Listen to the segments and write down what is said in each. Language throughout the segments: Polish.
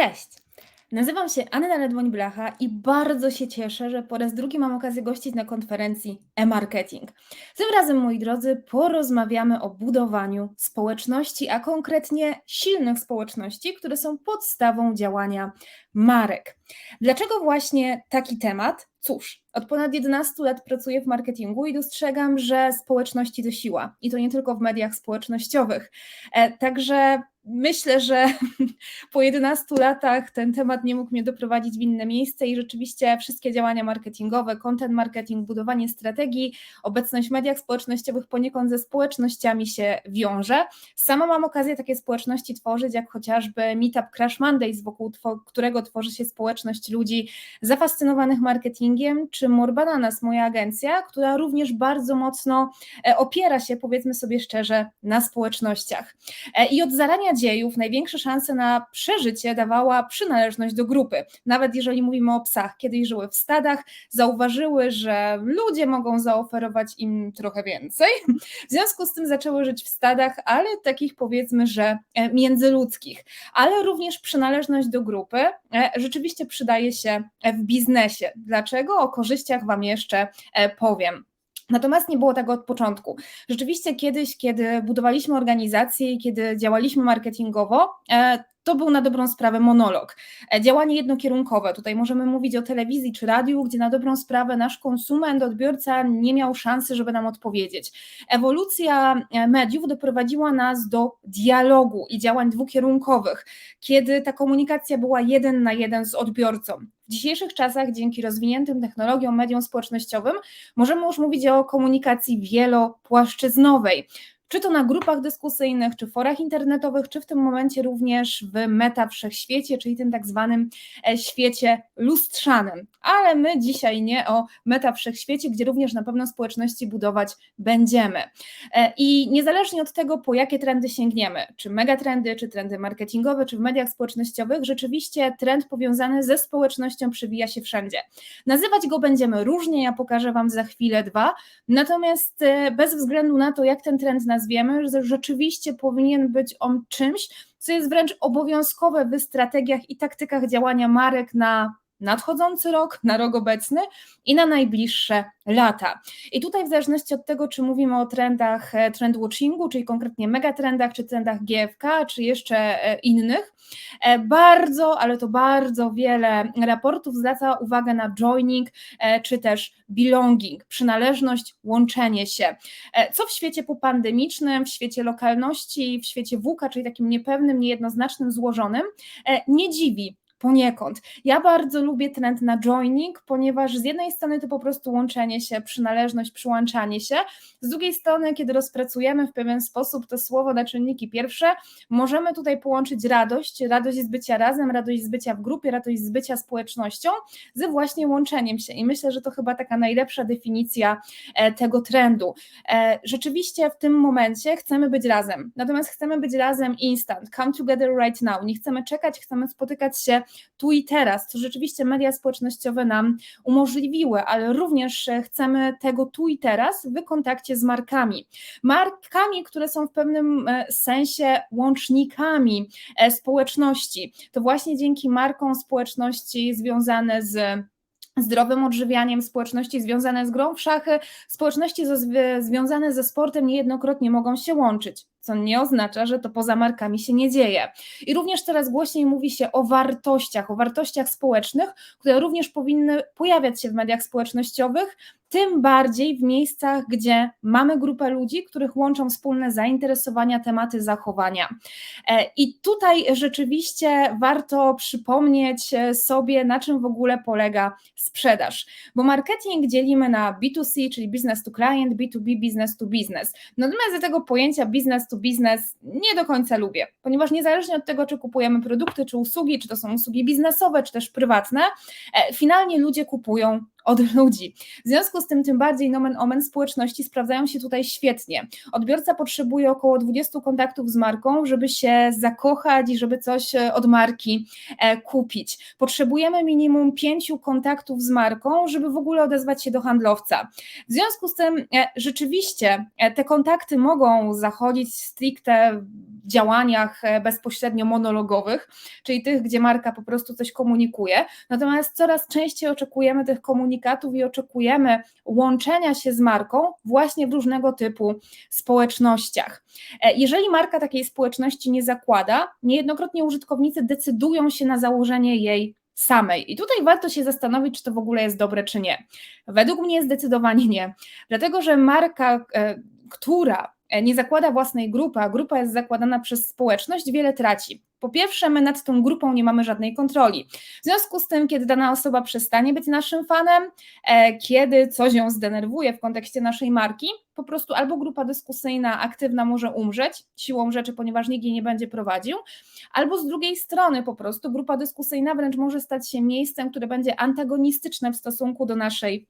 Cześć! Nazywam się Anna Redwoń-Blacha i bardzo się cieszę, że po raz drugi mam okazję gościć na konferencji e-marketing. Tym razem, moi drodzy, porozmawiamy o budowaniu społeczności, a konkretnie silnych społeczności, które są podstawą działania marek. Dlaczego właśnie taki temat? Cóż, od ponad 11 lat pracuję w marketingu i dostrzegam, że społeczności to siła i to nie tylko w mediach społecznościowych. E, Także myślę, że po 11 latach ten temat nie mógł mnie doprowadzić w inne miejsce i rzeczywiście wszystkie działania marketingowe, content marketing, budowanie strategii, obecność w mediach społecznościowych poniekąd ze społecznościami się wiąże. Sama mam okazję takie społeczności tworzyć, jak chociażby Meetup Crash Mondays, wokół którego tworzy się społeczność ludzi zafascynowanych marketingiem, czy More Bananas, moja agencja, która również bardzo mocno e, opiera się, powiedzmy sobie szczerze, na społecznościach. E, I od zarania dziejów największe szanse na przeżycie dawała przynależność do grupy. Nawet jeżeli mówimy o psach, kiedyś żyły w stadach, zauważyły, że ludzie mogą zaoferować im trochę więcej. W związku z tym zaczęły żyć w stadach, ale takich powiedzmy, że e, międzyludzkich, ale również przynależność do grupy e, rzeczywiście przydaje się e, w biznesie. Dlaczego? O korzyściach Wam jeszcze powiem. Natomiast nie było tego od początku. Rzeczywiście kiedyś, kiedy budowaliśmy organizację i kiedy działaliśmy marketingowo, e, to był na dobrą sprawę monolog. E, Działanie jednokierunkowe. Tutaj możemy mówić o telewizji czy radiu, gdzie na dobrą sprawę nasz konsument, odbiorca nie miał szansy, żeby nam odpowiedzieć. Ewolucja e, mediów doprowadziła nas do dialogu i działań dwukierunkowych, kiedy ta komunikacja była jeden na jeden z odbiorcą. W dzisiejszych czasach, dzięki rozwiniętym technologiom, mediom społecznościowym, możemy już mówić o komunikacji wielopłaszczyznowej. Czy to na grupach dyskusyjnych, czy forach internetowych, czy w tym momencie również w meta wszechświecie, czyli tym tak zwanym e, świecie lustrzanym. Ale my dzisiaj nie o meta wszechświecie, gdzie również na pewno społeczności budować będziemy. E, I niezależnie od tego, po jakie trendy sięgniemy, czy megatrendy, czy trendy marketingowe, czy w mediach społecznościowych, rzeczywiście trend powiązany ze społecznością przewija się wszędzie. Nazywać go będziemy różnie, ja pokażę Wam za chwilę dwa, natomiast e, bez względu na to, jak ten trend nazwiemy, że rzeczywiście powinien być on czymś, co jest wręcz obowiązkowe w strategiach i taktykach działania marek na nadchodzący rok, na rok obecny i na najbliższe lata. I tutaj w zależności od tego, czy mówimy o trendach e, trend watchingu, czyli konkretnie megatrendach, czy trendach GFK, czy jeszcze e, innych, e, bardzo, ale to bardzo wiele raportów zwraca uwagę na joining, czy też belonging, przynależność, łączenie się. Co w świecie popandemicznym, w świecie lokalności, w świecie WUKA, czyli takim niepewnym, niejednoznacznym, złożonym, nie dziwi, poniekąd. Ja bardzo lubię trend na joining, ponieważ z jednej strony to po prostu łączenie się, przynależność, przyłączanie się, z drugiej strony, kiedy rozpracujemy w pewien sposób to słowo na czynniki pierwsze, możemy tutaj połączyć radość, radość z bycia razem, radość z bycia w grupie, radość z bycia społecznością, ze właśnie łączeniem się. I myślę, że to chyba taka najlepsza definicja e, tego trendu. E, Rzeczywiście w tym momencie chcemy być razem, natomiast chcemy być razem instant, come together right now. Nie chcemy czekać, chcemy spotykać się tu i teraz, co rzeczywiście media społecznościowe nam umożliwiły, ale również e, chcemy tego tu i teraz w kontakcie z markami. Markami, które są w pewnym e, sensie łącznikami e, społeczności. To właśnie dzięki markom społeczności związane z zdrowym odżywianiem społeczności związane z grą w szachy, społeczności związane ze sportem niejednokrotnie mogą się łączyć, co nie oznacza, że to poza markami się nie dzieje. I również coraz głośniej mówi się o wartościach, o wartościach społecznych, które również powinny pojawiać się w mediach społecznościowych, tym bardziej w miejscach, gdzie mamy grupę ludzi, których łączą wspólne zainteresowania, tematy zachowania. E, I tutaj rzeczywiście warto przypomnieć e, sobie, na czym w ogóle polega sprzedaż, bo marketing dzielimy na B2C, czyli business to client, B2B, business to business. Natomiast ja tego pojęcia business to business nie do końca lubię, ponieważ niezależnie od tego, czy kupujemy produkty, czy usługi, czy to są usługi biznesowe, czy też prywatne, e, finalnie ludzie kupują od ludzi. W związku z tym, tym bardziej nomen omen społeczności sprawdzają się tutaj świetnie. Odbiorca potrzebuje około 20 kontaktów z marką, żeby się zakochać i żeby coś e, od marki e, kupić. Potrzebujemy minimum 5 kontaktów z marką, żeby w ogóle odezwać się do handlowca. W związku z tym, e, rzeczywiście te kontakty mogą zachodzić stricte w działaniach bezpośrednio monologowych, czyli tych, gdzie marka po prostu coś komunikuje. Natomiast coraz częściej oczekujemy tych komunikatów i oczekujemy łączenia się z marką właśnie w różnego typu społecznościach. E, jeżeli marka takiej społeczności nie zakłada, niejednokrotnie użytkownicy decydują się na założenie jej samej. I tutaj warto się zastanowić, czy to w ogóle jest dobre, czy nie. Według mnie zdecydowanie nie, dlatego że marka, e, która nie zakłada własnej grupy, a grupa jest zakładana przez społeczność, wiele traci. Po pierwsze, my nad tą grupą nie mamy żadnej kontroli. W związku z tym, kiedy dana osoba przestanie być naszym fanem, e, kiedy coś ją zdenerwuje w kontekście naszej marki, po prostu albo grupa dyskusyjna aktywna może umrzeć siłą rzeczy, ponieważ nikt jej nie będzie prowadził, albo z drugiej strony po prostu grupa dyskusyjna wręcz może stać się miejscem, które będzie antagonistyczne w stosunku do naszej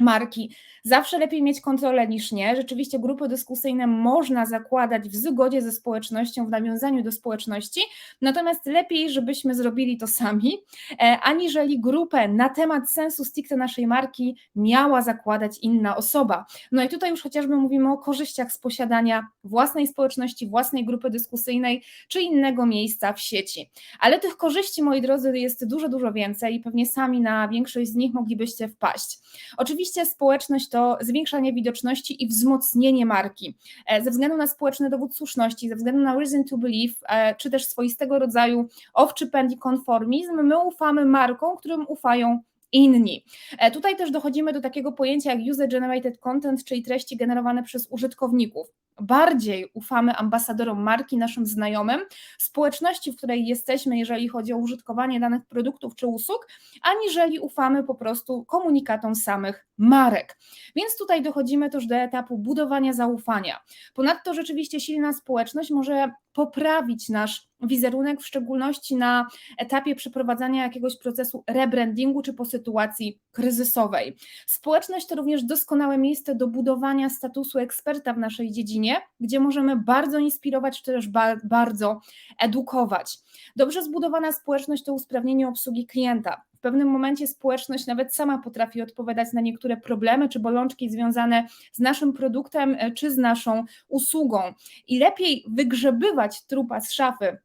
marki. Zawsze lepiej mieć kontrolę niż nie. Rzeczywiście grupy dyskusyjne można zakładać w zgodzie ze społecznością, w nawiązaniu do społeczności, natomiast lepiej, żebyśmy zrobili to sami, e, aniżeli grupę na temat sensu stricte naszej marki miała zakładać inna osoba. No i tutaj już chociażby mówimy o korzyściach z posiadania własnej społeczności, własnej grupy dyskusyjnej czy innego miejsca w sieci. Ale tych korzyści, moi drodzy, jest dużo, dużo więcej i pewnie sami na większość z nich moglibyście wpaść. Oczywiście Oczywiście społeczność to zwiększanie widoczności i wzmocnienie marki. E, ze względu na społeczny dowód słuszności, ze względu na reason to believe, e, czy też swoistego rodzaju owczypęd i konformizm, my ufamy markom, którym ufają inni. E, tutaj też dochodzimy do takiego pojęcia jak user generated content, czyli treści generowane przez użytkowników. Bardziej ufamy ambasadorom marki, naszym znajomym, społeczności, w której jesteśmy, jeżeli chodzi o użytkowanie danych produktów czy usług, aniżeli ufamy po prostu komunikatom samych marek. Więc tutaj dochodzimy też do etapu budowania zaufania. Ponadto rzeczywiście silna społeczność może poprawić nasz wizerunek, w szczególności na etapie przeprowadzania jakiegoś procesu rebrandingu czy po sytuacji kryzysowej. Społeczność to również doskonałe miejsce do budowania statusu eksperta w naszej dziedzinie, gdzie możemy bardzo inspirować czy też ba bardzo edukować. Dobrze zbudowana społeczność to usprawnienie obsługi klienta w pewnym momencie społeczność nawet sama potrafi odpowiadać na niektóre problemy czy bolączki związane z naszym produktem e, czy z naszą usługą. I lepiej wygrzebywać trupa z szafy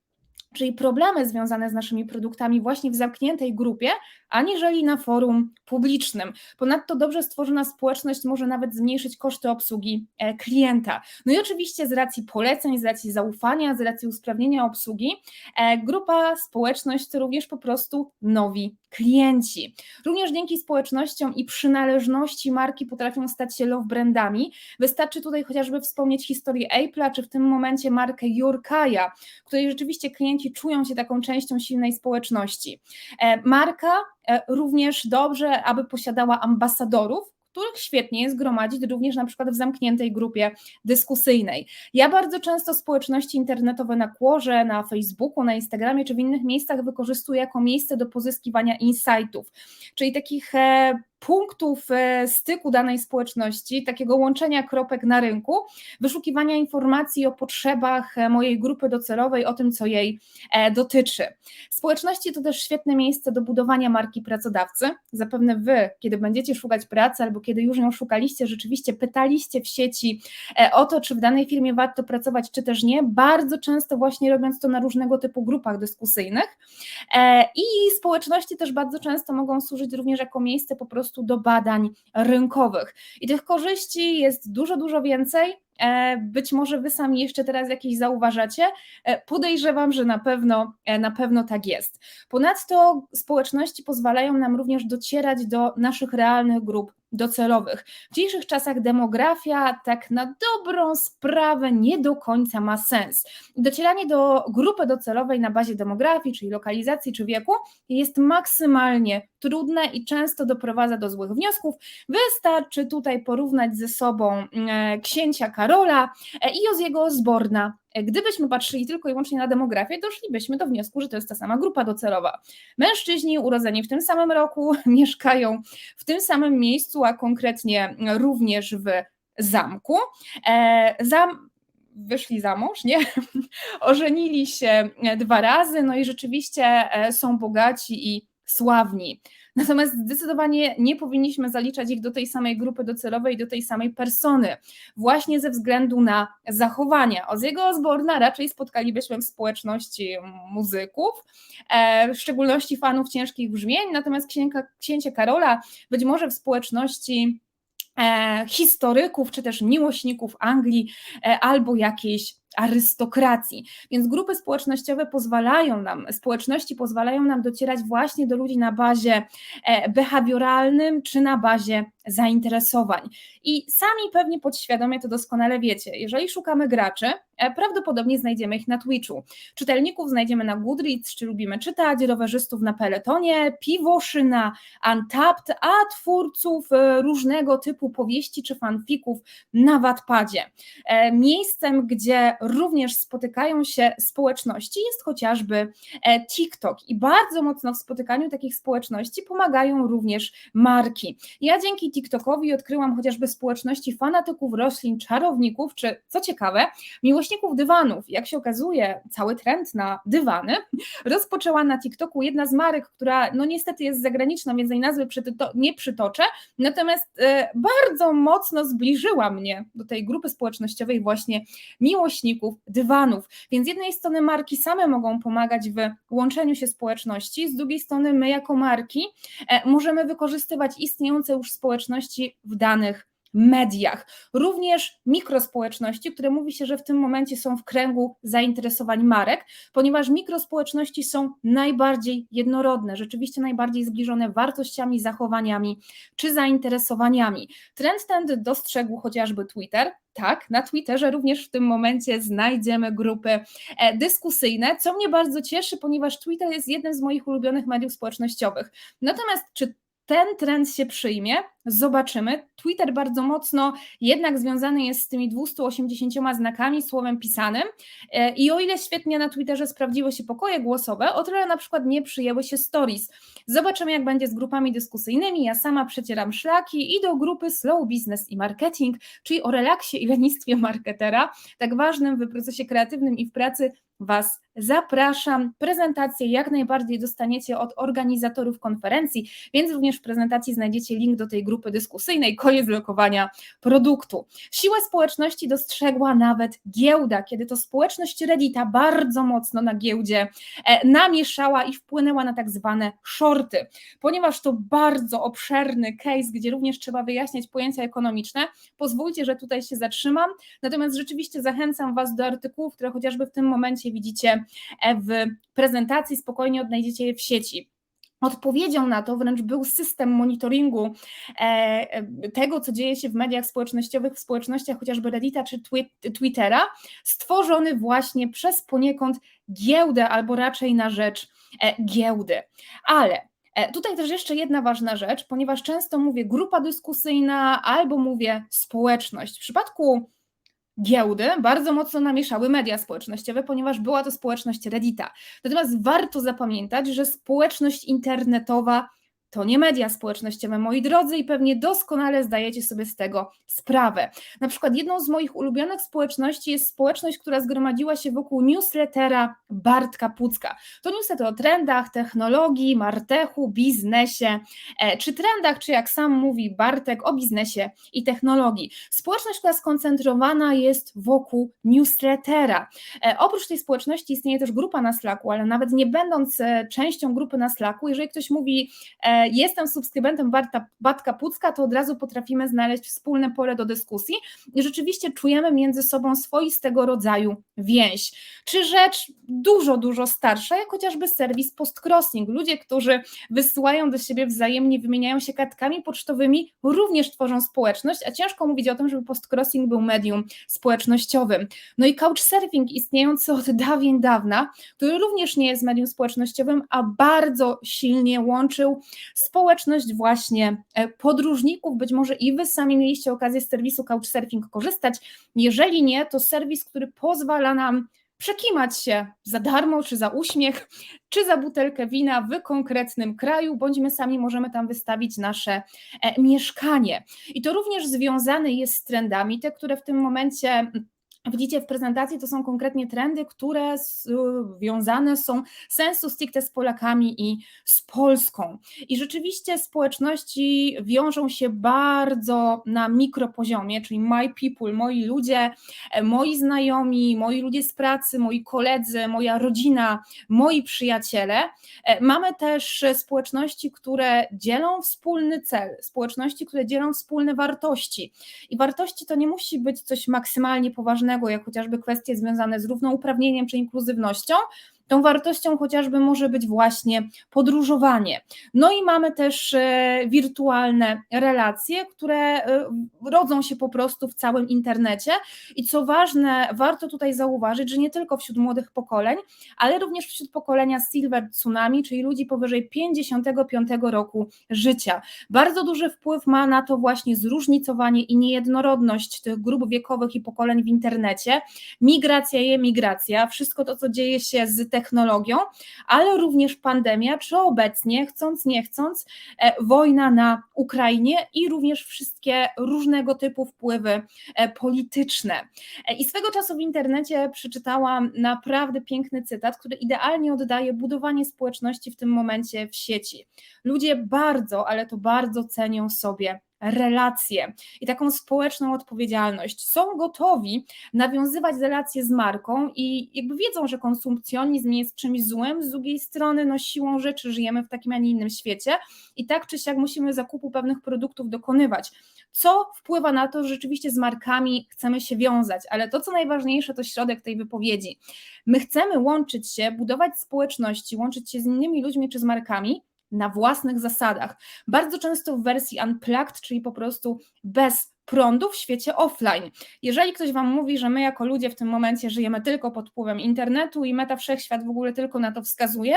czyli problemy związane z naszymi produktami właśnie w zamkniętej grupie, aniżeli na forum publicznym. Ponadto dobrze stworzona społeczność może nawet zmniejszyć koszty obsługi e, klienta. No i oczywiście z racji poleceń, z racji zaufania, z racji usprawnienia obsługi, e, grupa, społeczność to również po prostu nowi klienci. Również dzięki społecznościom i przynależności marki potrafią stać się love brandami. Wystarczy tutaj chociażby wspomnieć historię Apple'a, czy w tym momencie markę Yorkaya, której rzeczywiście klienci czują się taką częścią silnej społeczności. E, marka e, również dobrze, aby posiadała ambasadorów, których świetnie jest gromadzić również na przykład w zamkniętej grupie dyskusyjnej. Ja bardzo często społeczności internetowe na Quorze, na Facebooku, na Instagramie czy w innych miejscach wykorzystuję jako miejsce do pozyskiwania insightów, czyli takich e, punktów e, styku danej społeczności, takiego łączenia kropek na rynku, wyszukiwania informacji o potrzebach e, mojej grupy docelowej, o tym, co jej e, dotyczy. Społeczności to też świetne miejsce do budowania marki pracodawcy. Zapewne Wy, kiedy będziecie szukać pracy albo kiedy już ją szukaliście, rzeczywiście pytaliście w sieci o to, czy w danej firmie warto pracować, czy też nie, bardzo często właśnie robiąc to na różnego typu grupach dyskusyjnych. I społeczności też bardzo często mogą służyć również jako miejsce po prostu prostu do badań rynkowych. I tych korzyści jest dużo, dużo więcej. E, być może wy sami jeszcze teraz jakieś zauważacie. E, podejrzewam, że na pewno, e, na pewno tak jest. Ponadto społeczności pozwalają nam również docierać do naszych realnych grup docelowych. W dzisiejszych czasach demografia tak na dobrą sprawę nie do końca ma sens. Docieranie do grupy docelowej na bazie demografii, czyli lokalizacji czy wieku jest maksymalnie trudne i często doprowadza do złych wniosków. Wystarczy tutaj porównać ze sobą księcia Karola i Joziego Osborna e, gdybyśmy patrzyli tylko i wyłącznie na demografię, doszlibyśmy do wniosku, że to jest ta sama grupa docelowa. Mężczyźni urodzeni w tym samym roku mieszkają w tym samym miejscu, a konkretnie również w zamku. E, zam wyszli za mąż, nie? Ożenili się dwa razy, no i rzeczywiście są bogaci i sławni. Natomiast zdecydowanie nie powinniśmy zaliczać ich do tej samej grupy docelowej, do tej samej persony, właśnie ze względu na zachowania. Oziego Osborna raczej spotkalibyśmy w społeczności muzyków, e, w szczególności fanów ciężkich brzmień, natomiast księcia, księcia Karola być może w społeczności e, historyków czy też miłośników Anglii e, albo jakiejś arystokracji. Więc grupy społecznościowe pozwalają nam, społeczności pozwalają nam docierać właśnie do ludzi na bazie e, behawioralnym czy na bazie zainteresowań. I sami pewnie podświadomie to doskonale wiecie. Jeżeli szukamy graczy, e, prawdopodobnie znajdziemy ich na Twitchu. Czytelników znajdziemy na Goodreads, czy lubimy czytać, rowerzystów na Peletonie, piwoszy na Untapped, a twórców e, różnego typu powieści czy fanfików na Wattpadzie. Miejscem, gdzie również spotykają się społeczności, jest chociażby e, TikTok. I bardzo mocno w spotykaniu takich społeczności pomagają również marki. Ja dzięki TikTokowi odkryłam chociażby społeczności fanatyków roślin, czarowników, czy co ciekawe, miłośników dywanów. Jak się okazuje, cały trend na dywany rozpoczęła na TikToku jedna z marek, która no niestety jest zagraniczna, więc jej nazwy nie przytoczę, natomiast e, bardzo mocno zbliżyła mnie do tej grupy społecznościowej właśnie miłośników dywanów. Więc z jednej strony marki same mogą pomagać w łączeniu się społeczności, z drugiej strony my jako marki e, możemy wykorzystywać istniejące już społeczności w danych mediach, również mikrospołeczności, które mówi się, że w tym momencie są w kręgu zainteresowań marek, ponieważ mikrospołeczności są najbardziej jednorodne, rzeczywiście najbardziej zbliżone wartościami, zachowaniami czy zainteresowaniami. Trend ten dostrzegł chociażby Twitter, tak, na Twitterze również w tym momencie znajdziemy grupy e, dyskusyjne, co mnie bardzo cieszy, ponieważ Twitter jest jednym z moich ulubionych mediów społecznościowych. Natomiast czy ten trend się przyjmie, zobaczymy. Twitter bardzo mocno jednak związany jest z tymi 280 znakami, słowem pisanym. E, I o ile świetnie na Twitterze sprawdziły się pokoje głosowe, o tyle na przykład nie przyjęły się stories. Zobaczymy, jak będzie z grupami dyskusyjnymi. Ja sama przecieram szlaki i do grupy Slow Business i Marketing, czyli o relaksie i lenistwie marketera, tak ważnym w procesie kreatywnym i w pracy Was zapraszam. Prezentację jak najbardziej dostaniecie od organizatorów konferencji, więc również w prezentacji znajdziecie link do tej grupy dyskusyjnej, koniec lokowania produktu. Siłę społeczności dostrzegła nawet giełda, kiedy to społeczność Reddita bardzo mocno na giełdzie e, namieszała i wpłynęła na tak zwane shorty. Ponieważ to bardzo obszerny case, gdzie również trzeba wyjaśniać pojęcia ekonomiczne, pozwólcie, że tutaj się zatrzymam, natomiast rzeczywiście zachęcam Was do artykułów, które chociażby w tym momencie widzicie E, w prezentacji, spokojnie odnajdziecie je w sieci. Odpowiedzią na to wręcz był system monitoringu e, e, tego, co dzieje się w mediach społecznościowych, w społecznościach chociażby Reddita czy Twittera, stworzony właśnie przez poniekąd giełdę, albo raczej na rzecz giełdy. Ale Tutaj też jeszcze jedna ważna rzecz, ponieważ często mówię grupa dyskusyjna albo mówię społeczność. W przypadku giełdy bardzo mocno namieszały media społecznościowe, ponieważ była to społeczność Reddita. Natomiast warto zapamiętać, że społeczność internetowa to nie media społecznościowe, moi drodzy, i pewnie doskonale zdajecie sobie z tego sprawę. Na przykład jedną z moich ulubionych społeczności jest społeczność, która zgromadziła się wokół newslettera Bartka Pucka. To newsletter o trendach, technologii, martechu, biznesie, e, czy trendach, czy jak sam mówi Bartek, o biznesie i technologii. Społeczność, która skoncentrowana jest wokół newslettera. E, oprócz tej społeczności istnieje też grupa na Slacku, ale nawet nie będąc e, częścią grupy na Slacku, jeżeli ktoś mówi, jestem subskrybentem Barta, Batka Pucka, to od razu potrafimy znaleźć wspólne pole do dyskusji i rzeczywiście czujemy między sobą swoistego rodzaju więź. Czy rzecz dużo, dużo starsza, jak chociażby serwis Postcrossing. Ludzie, którzy wysyłają do siebie wzajemnie, wymieniają się kartkami pocztowymi, również tworzą społeczność, a ciężko mówić o tym, żeby Postcrossing był medium społecznościowym. No i Couchsurfing istniejący od dawien dawna, który również nie jest medium społecznościowym, a bardzo silnie łączył społeczność właśnie e, podróżników, być może i wy sami mieliście okazję z serwisu Couchsurfing korzystać, jeżeli nie, to serwis, który pozwala nam przekimać się za darmo, czy za uśmiech, czy za butelkę wina w konkretnym kraju, bądź my sami możemy tam wystawić nasze e, mieszkanie. I to również związane jest z trendami, te, które w tym momencie widzicie w prezentacji, to są konkretnie trendy, które związane są sensu stricte z Polakami i z Polską. I rzeczywiście społeczności wiążą się bardzo na mikropoziomie, czyli my people, moi ludzie, e, moi znajomi, moi ludzie z pracy, moi koledzy, moja rodzina, moi przyjaciele. E, mamy też społeczności, które dzielą wspólny cel, społeczności, które dzielą wspólne wartości. I wartości to nie musi być coś maksymalnie poważnego, jak chociażby kwestie związane z równouprawnieniem czy inkluzywnością, Tą wartością chociażby może być właśnie podróżowanie. No i mamy też e, wirtualne relacje, które e, rodzą się po prostu w całym internecie. I co ważne, warto tutaj zauważyć, że nie tylko wśród młodych pokoleń, ale również wśród pokolenia Silver Tsunami, czyli ludzi powyżej 55 roku życia. Bardzo duży wpływ ma na to właśnie zróżnicowanie i niejednorodność tych grup wiekowych i pokoleń w internecie. Migracja i emigracja, wszystko to, co dzieje się z technologią, ale również pandemia, czy obecnie, chcąc, nie chcąc, e, wojna na Ukrainie i również wszystkie różnego typu wpływy e, polityczne. E, I swego czasu w internecie przeczytałam naprawdę piękny cytat, który idealnie oddaje budowanie społeczności w tym momencie w sieci. Ludzie bardzo, ale to bardzo cenią sobie relacje i taką społeczną odpowiedzialność. Są gotowi nawiązywać relacje z marką i jakby wiedzą, że konsumpcjonizm jest czymś złym, z drugiej strony no siłą rzeczy żyjemy w takim, a nie innym świecie i tak czy siak musimy zakupu pewnych produktów dokonywać, co wpływa na to, że rzeczywiście z markami chcemy się wiązać, ale to co najważniejsze to środek tej wypowiedzi. My chcemy łączyć się, budować społeczności, łączyć się z innymi ludźmi czy z markami, na własnych zasadach. Bardzo często w wersji unplugged, czyli po prostu bez prądu w świecie offline. Jeżeli ktoś Wam mówi, że my jako ludzie w tym momencie żyjemy tylko pod wpływem internetu i meta wszechświat w ogóle tylko na to wskazuje,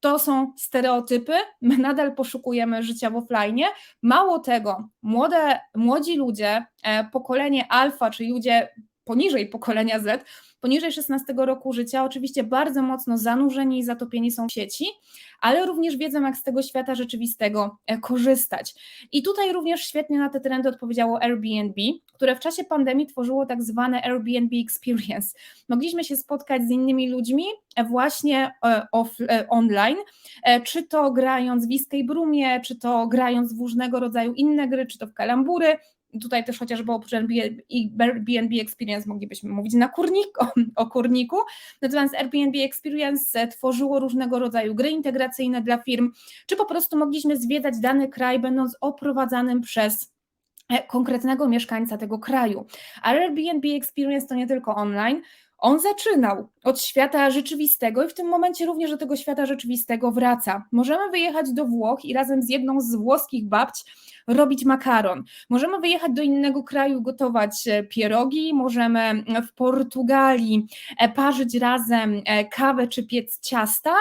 to są stereotypy, my nadal poszukujemy życia w offline. Mało tego, młode, młodzi ludzie, e, pokolenie alfa, czyli ludzie poniżej pokolenia Z, poniżej 16 roku życia, oczywiście bardzo mocno zanurzeni i zatopieni są w sieci, ale również wiedzą, jak z tego świata rzeczywistego e, korzystać. I tutaj również świetnie na te trendy odpowiedziało Airbnb, które w czasie pandemii tworzyło tak zwane Airbnb Experience. Mogliśmy się spotkać z innymi ludźmi e, właśnie e, off, online, czy to grając w Escape Roomie, czy to grając w różnego rodzaju inne gry, czy to w kalambury, tutaj też chociażby oprócz Airbnb Experience moglibyśmy mówić na kurniku, o kurniku, natomiast Airbnb Experience tworzyło różnego rodzaju gry integracyjne dla firm, czy po prostu mogliśmy zwiedzać dany kraj, będąc oprowadzanym przez e, konkretnego mieszkańca tego kraju. A Airbnb Experience to nie tylko online, on zaczynał od świata rzeczywistego i w tym momencie również do tego świata rzeczywistego wraca. Możemy wyjechać do Włoch i razem z jedną z włoskich babć robić makaron. Możemy wyjechać do innego kraju, gotować e, pierogi, możemy w Portugalii e, parzyć razem e, kawę czy piec ciasta,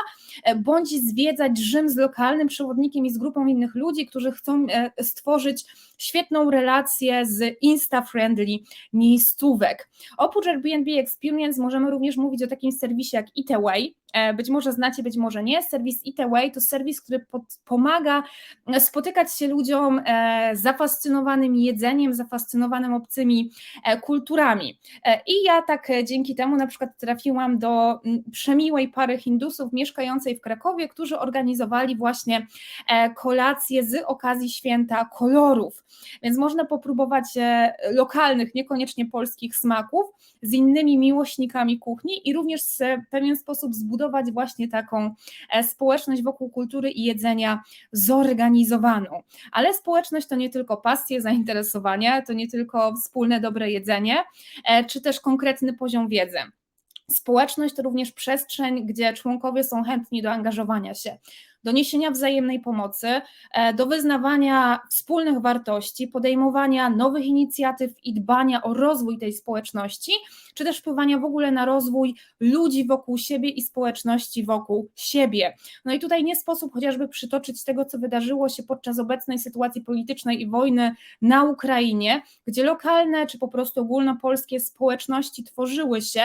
bądź zwiedzać Rzym z lokalnym przewodnikiem i z grupą innych ludzi, którzy chcą stworzyć świetną relację z Insta-friendly miejscówek. Oprócz Airbnb Experience możemy również mówić o takim serwisie jak Eataway, być może znacie, być może nie. Serwis Eataway to serwis, który pod, pomaga spotykać się ludziom e, zafascynowanym jedzeniem, zafascynowanym obcymi e, kulturami. I ja tak dzięki temu na przykład trafiłam do przemiłej pary Hindusów mieszkającej w Krakowie, którzy organizowali właśnie kolację z okazji święta kolorów. Więc można popróbować lokalnych, niekoniecznie polskich smaków z innymi miłośnikami kuchni i również w pewien sposób zbudować zbudować właśnie taką e, społeczność wokół kultury i jedzenia zorganizowaną. Ale społeczność to nie tylko pasje, zainteresowania, to nie tylko wspólne dobre jedzenie, e, czy też konkretny poziom wiedzy. Społeczność to również przestrzeń, gdzie członkowie są chętni do angażowania się. Do niesienia wzajemnej pomocy, e, do wyznawania wspólnych wartości, podejmowania nowych inicjatyw i dbania o rozwój tej społeczności, czy też wpływania w ogóle na rozwój ludzi wokół siebie i społeczności wokół siebie. No i tutaj nie sposób chociażby przytoczyć tego, co wydarzyło się podczas obecnej sytuacji politycznej i wojny na Ukrainie, gdzie lokalne czy po prostu ogólnopolskie społeczności tworzyły się,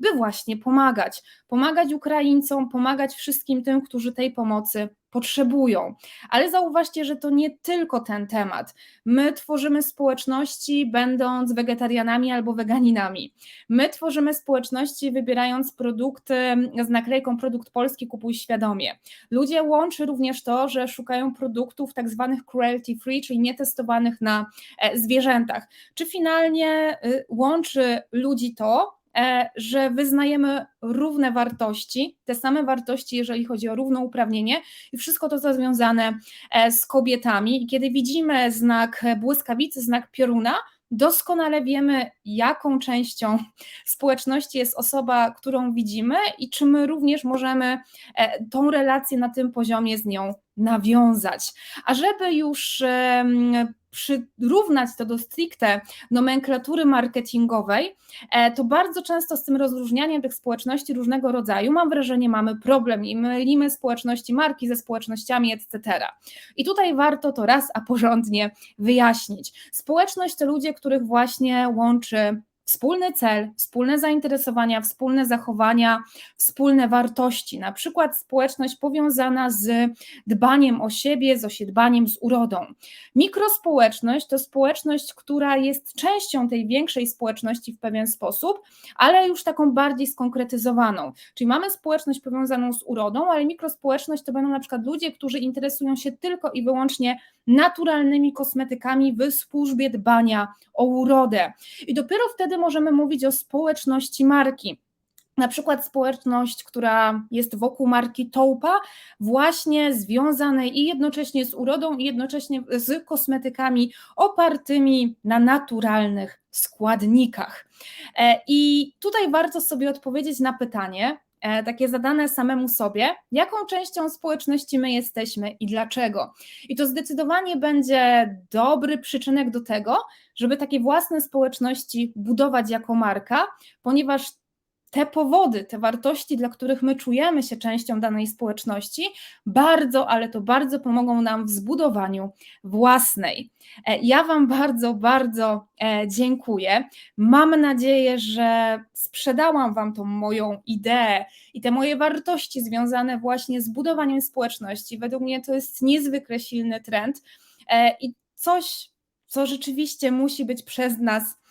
by właśnie pomagać. Pomagać Ukraińcom, pomagać wszystkim tym, którzy tej pomocy potrzebują. Ale zauważcie, że to nie tylko ten temat. My tworzymy społeczności, będąc wegetarianami albo weganinami. My tworzymy społeczności, wybierając produkty z naklejką produkt polski, kupuj świadomie. Ludzie łączy również to, że szukają produktów tak zwanych cruelty free, czyli nietestowanych na e, zwierzętach. Czy finalnie y, łączy ludzi to, że wyznajemy równe wartości, te same wartości, jeżeli chodzi o równouprawnienie i wszystko to, co związane e, z kobietami. I kiedy widzimy znak błyskawicy, znak pioruna, doskonale wiemy, jaką częścią społeczności jest osoba, którą widzimy i czy my również możemy e, tą relację na tym poziomie z nią nawiązać. A żeby już przyrównać to do stricte nomenklatury marketingowej, e, to bardzo często z tym rozróżnianiem tych społeczności różnego rodzaju, mam wrażenie, mamy problem i mylimy społeczności marki ze społecznościami, etc. I tutaj warto to raz a porządnie wyjaśnić. Społeczność to ludzie, których właśnie łączy wspólny cel, wspólne zainteresowania, wspólne zachowania, wspólne wartości, na przykład społeczność powiązana z dbaniem o siebie, z osiedbaniem, z urodą. Mikrospołeczność to społeczność, która jest częścią tej większej społeczności w pewien sposób, ale już taką bardziej skonkretyzowaną. Czyli mamy społeczność powiązaną z urodą, ale mikrospołeczność to będą na przykład ludzie, którzy interesują się tylko i wyłącznie naturalnymi kosmetykami w służbie dbania o urodę. I dopiero wtedy możemy mówić o społeczności marki. Na przykład społeczność, która jest wokół marki Toupa, właśnie związanej i jednocześnie z urodą, i jednocześnie z kosmetykami opartymi na naturalnych składnikach. E, I tutaj warto sobie odpowiedzieć na pytanie, takie zadane samemu sobie, jaką częścią społeczności my jesteśmy i dlaczego. I to zdecydowanie będzie dobry przyczynek do tego, żeby takie własne społeczności budować jako marka, ponieważ te powody, te wartości, dla których my czujemy się częścią danej społeczności, bardzo, ale to bardzo pomogą nam w zbudowaniu własnej. E, ja Wam bardzo, bardzo e, dziękuję. Mam nadzieję, że sprzedałam Wam tą moją ideę i te moje wartości związane właśnie z budowaniem społeczności. Według mnie to jest niezwykle silny trend e, i coś, co rzeczywiście musi być przez nas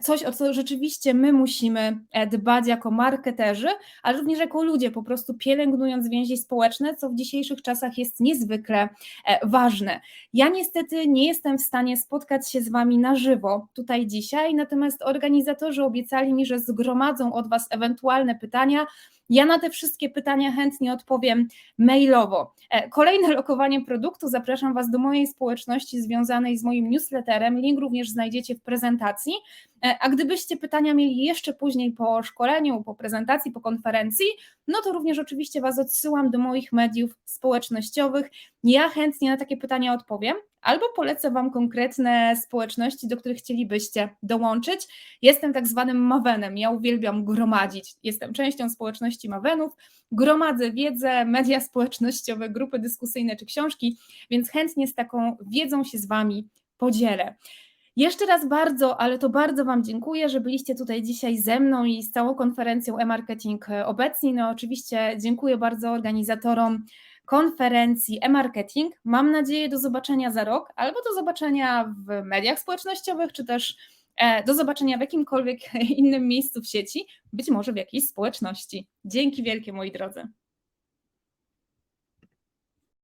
coś, o co rzeczywiście my musimy e, dbać jako marketerzy, ale również jako ludzie, po prostu pielęgnując więzi społeczne, co w dzisiejszych czasach jest niezwykle e, ważne. Ja niestety nie jestem w stanie spotkać się z Wami na żywo tutaj dzisiaj, natomiast organizatorzy obiecali mi, że zgromadzą od Was ewentualne pytania. Ja na te wszystkie pytania chętnie odpowiem mailowo. Kolejne lokowanie produktu zapraszam Was do mojej społeczności związanej z moim newsletterem. Link również znajdziecie w prezentacji. E, a gdybyście pytania mieli jeszcze później po szkoleniu, po prezentacji, po konferencji, no to również oczywiście Was odsyłam do moich mediów społecznościowych. Ja chętnie na takie pytania odpowiem, albo polecę Wam konkretne społeczności, do których chcielibyście dołączyć. Jestem tak zwanym Mawenem, ja uwielbiam gromadzić. Jestem częścią społeczności Mawenów, gromadzę wiedzę, media społecznościowe, grupy dyskusyjne czy książki, więc chętnie z taką wiedzą się z Wami podzielę. Jeszcze raz bardzo, ale to bardzo Wam dziękuję, że byliście tutaj dzisiaj ze mną i z całą konferencją e-marketing e, obecni. No oczywiście dziękuję bardzo organizatorom konferencji e-marketing. Mam nadzieję do zobaczenia za rok albo do zobaczenia w mediach społecznościowych, czy też e, do zobaczenia w jakimkolwiek innym miejscu w sieci, być może w jakiejś społeczności. Dzięki wielkie moi drodzy.